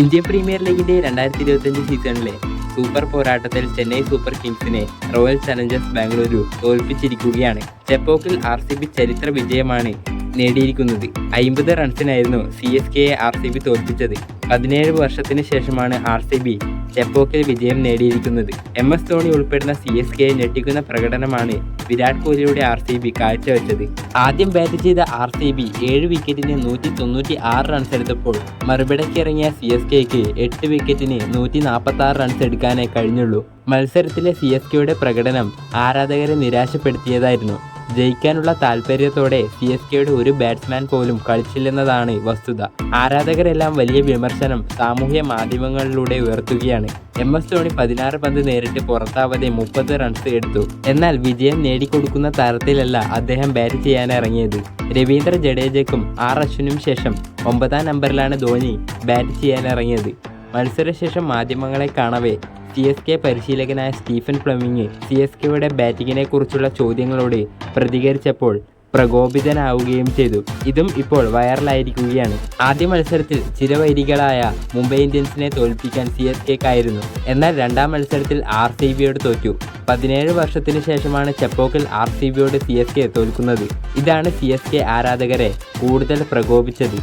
Indian premier ലീഗിന്റെ രണ്ടായിരത്തി ഇരുപത്തിയഞ്ച് സീസണിലെ സൂപ്പർ പോരാട്ടത്തിൽ ചെന്നൈ സൂപ്പർ കിങ്സിനെ റോയൽ ചലഞ്ചേഴ്സ് ബാംഗ്ലൂരു തോൽപ്പിച്ചിരിക്കുകയാണ്. ചെപ്പോക്കിൽ ആർ സി ബി ചരിത്ര വിജയമാണ് നേടിയിരിക്കുന്നത്. അയിമ്പത് റൺസിനായിരുന്നു സി എസ് കെയെ ആർ സി ബി തോൽപ്പിച്ചത്. പതിനേഴ് വർഷത്തിന് ശേഷമാണ് ആർ സി ബി ചെപ്പോക്കിൽ വിജയം നേടിയിരിക്കുന്നത്. എം എസ് ധോണി ഉൾപ്പെടുന്ന സി എസ് കെയെ ഞെട്ടിക്കുന്ന പ്രകടനമാണ് വിരാട് കോഹ്ലിയുടെ ആർ സി ബി കാഴ്ചവെച്ചത്. ആദ്യം ബാറ്റ് ചെയ്ത ആർ സി ബി ഏഴ് വിക്കറ്റിന് നൂറ്റി തൊണ്ണൂറ്റി ആറ് റൺസ് എടുത്തപ്പോൾ മറുപടിക്കിറങ്ങിയ സി എസ് കെക്ക് എട്ട് വിക്കറ്റിന് നൂറ്റി നാൽപ്പത്തി ആറ് റൺസ് എടുക്കാനേ കഴിഞ്ഞുള്ളൂ. മത്സരത്തിലെ സി എസ് കെയുടെ പ്രകടനം ആരാധകരെ നിരാശപ്പെടുത്തിയതായിരുന്നു. ജയിക്കാനുള്ള താല്പര്യത്തോടെ സി എസ് കെയുടെ ഒരു ബാറ്റ്സ്മാൻ പോലും കളിച്ചില്ലെന്നതാണ് വസ്തുത. ആരാധകരെല്ലാം വലിയ വിമർശനം സാമൂഹ്യ മാധ്യമങ്ങളിലൂടെ ഉയർത്തുകയാണ്. എം എസ് ധോണി പതിനാറ് പന്ത് നേരിട്ട് പുറത്താവാതെ മുപ്പത് റൺസ് എടുത്തു. എന്നാൽ വിജയം നേടിക്കൊടുക്കുന്ന തരത്തിലല്ല അദ്ദേഹം ബാറ്റ് ചെയ്യാനിറങ്ങിയത്. രവീന്ദ്ര ജഡേജയ്ക്കും ആർ അശ്വിനും ശേഷം ഒമ്പതാം നമ്പറിലാണ് ധോണി ബാറ്റ് ചെയ്യാനിറങ്ങിയത്. മത്സരശേഷം മാധ്യമങ്ങളെ കാണവേ സി എസ് കെ പരിശീലകനായ സ്റ്റീഫൻ ഫ്ലമിങ് സി എസ് കെയുടെ ബാറ്റിങ്ങിനെ കുറിച്ചുള്ള ചോദ്യങ്ങളോട് പ്രതികരിച്ചപ്പോൾ പ്രകോപിതനാവുകയും ചെയ്തു. ഇതും ഇപ്പോൾ വൈറലായിരിക്കുകയാണ്. ആദ്യ മത്സരത്തിൽ ചിരവൈരികളായ മുംബൈ ഇന്ത്യൻസിനെ തോൽപ്പിക്കാൻ സി എസ് കെക്കായിരുന്നു. എന്നാൽ രണ്ടാം മത്സരത്തിൽ ആർ സി ബിയോട് തോറ്റു. പതിനേഴ് വർഷത്തിന് ശേഷമാണ് ചെപ്പോക്കിൽ ആർ സി ബിയോട് സി എസ് കെ തോൽക്കുന്നത്. ഇതാണ് സി എസ് കെ ആരാധകരെ കൂടുതൽ പ്രകോപിച്ചത്.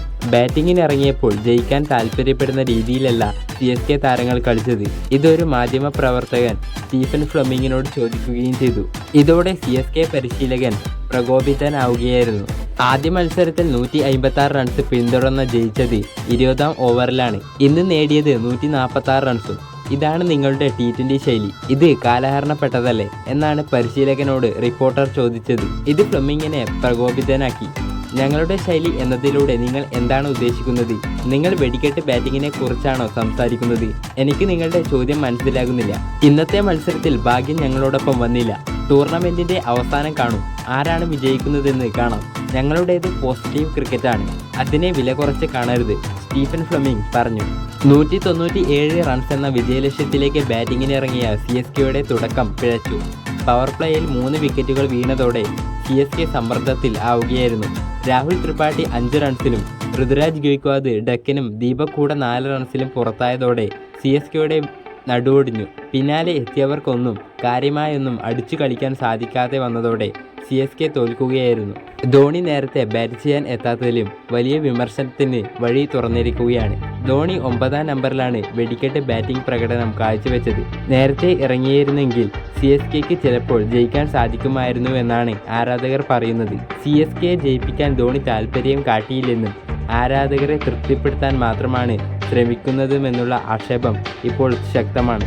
ഇറങ്ങിയപ്പോൾ ജയിക്കാൻ താല്പര്യപ്പെടുന്ന രീതിയിലല്ല സി എസ് കെ താരങ്ങൾ കളിച്ചത്. ഇതൊരു മാധ്യമ പ്രവർത്തകൻ സ്റ്റീഫൻ ഫ്ലമിങ്ങിനോട് ചോദിക്കുകയും ചെയ്തു. ഇതോടെ സി എസ് കെ പരിശീലകൻ പ്രകോപിതനാവുകയായിരുന്നു ആദ്യ മത്സരത്തിൽ നൂറ്റി അമ്പത്തി ആറ് റൺസ് പിന്തുടർന്ന് ജയിച്ചത് ഇരുപതാം ഓവറിലാണ്. ഇന്ന് നേടിയത് നൂറ്റി നാൽപ്പത്തി ആറ് റൺസും ഇതാണ് നിങ്ങളുടെ ടി ട്വന്റി ശൈലി. ഇത് കാലഹരണപ്പെട്ടതല്ലേ? എന്നാണ് പരിശീലകനോട് റിപ്പോർട്ടർ ചോദിച്ചത്. ഇത് ഫ്ലമിങ്ങിനെ പ്രകോപിതനാക്കി. ഞങ്ങളുടെ ശൈലി എന്നതിലൂടെ നിങ്ങൾ എന്താണ് ഉദ്ദേശിക്കുന്നത്? നിങ്ങൾ വെടിക്കെട്ട് ബാറ്റിങ്ങിനെ കുറിച്ചാണോ സംസാരിക്കുന്നത്? എനിക്ക് നിങ്ങളുടെ ചോദ്യം മനസ്സിലാകുന്നില്ല. ഇന്നത്തെ മത്സരത്തിൽ ഭാഗ്യം ഞങ്ങളോടൊപ്പം വന്നില്ല. ടൂർണമെന്റിന്റെ അവസാനം കാണും. ആരാണ് വിജയിക്കുന്നതെന്ന് കാണാം. ഞങ്ങളുടേത് പോസിറ്റീവ് ക്രിക്കറ്റാണ്. അതിനെ വില കുറച്ച് കാണരുത് സ്റ്റീഫൻ ഫ്ലമിംഗ് പറഞ്ഞു. നൂറ്റി തൊണ്ണൂറ്റി ഏഴ് റൺസ് എന്ന വിജയലക്ഷ്യത്തിലേക്ക് ബാറ്റിങ്ങിനിറങ്ങിയ സി എസ് കെയുടെ തുടക്കം പിഴച്ചു. പവർ പ്ലേയിൽ മൂന്ന് വിക്കറ്റുകൾ വീണതോടെ സി എസ് കെ സമ്മർദ്ദത്തിൽ ആവുകയായിരുന്നു. രാഹുൽ ത്രിപാഠി അഞ്ച് റൺസിലും ഋതുരാജ് ഗെയ്ക്വാദ് ഡക്കിനും ദീപക് കൂടെ നാല് റൺസിലും പുറത്തായതോടെ സി എസ് കെയുടെ നടുവൊടിഞ്ഞു. പിന്നാലെ എത്തിയവർക്കൊന്നും കാര്യമായൊന്നും അടിച്ചു കളിക്കാൻ സാധിക്കാതെ വന്നതോടെ സി എസ് കെ തോൽക്കുകയായിരുന്നു. ധോണി നേരത്തെ ബാറ്റ് ചെയ്യാൻ എത്താത്തതിലും വലിയ വിമർശനത്തിന് വഴി തുറന്നിരിക്കുകയാണ്. ധോണി ഒമ്പതാം നമ്പറിലാണ് വെടിക്കെട്ട് ബാറ്റിംഗ് പ്രകടനം കാഴ്ചവെച്ചത്. നേരത്തെ ഇറങ്ങിയിരുന്നെങ്കിൽ സി എസ് കെക്ക് ചിലപ്പോൾ ജയിക്കാൻ സാധിക്കുമായിരുന്നു എന്നാണ് ആരാധകർ പറയുന്നത്. സി എസ് കെയെ ജയിപ്പിക്കാൻ ധോണി താല്പര്യം കാട്ടിയില്ലെന്നും ആരാധകരെ തൃപ്തിപ്പെടുത്താൻ മാത്രമാണ് ശ്രമിക്കുന്നതുമെന്നുള്ള ആക്ഷേപം ഇപ്പോൾ ശക്തമാണ്.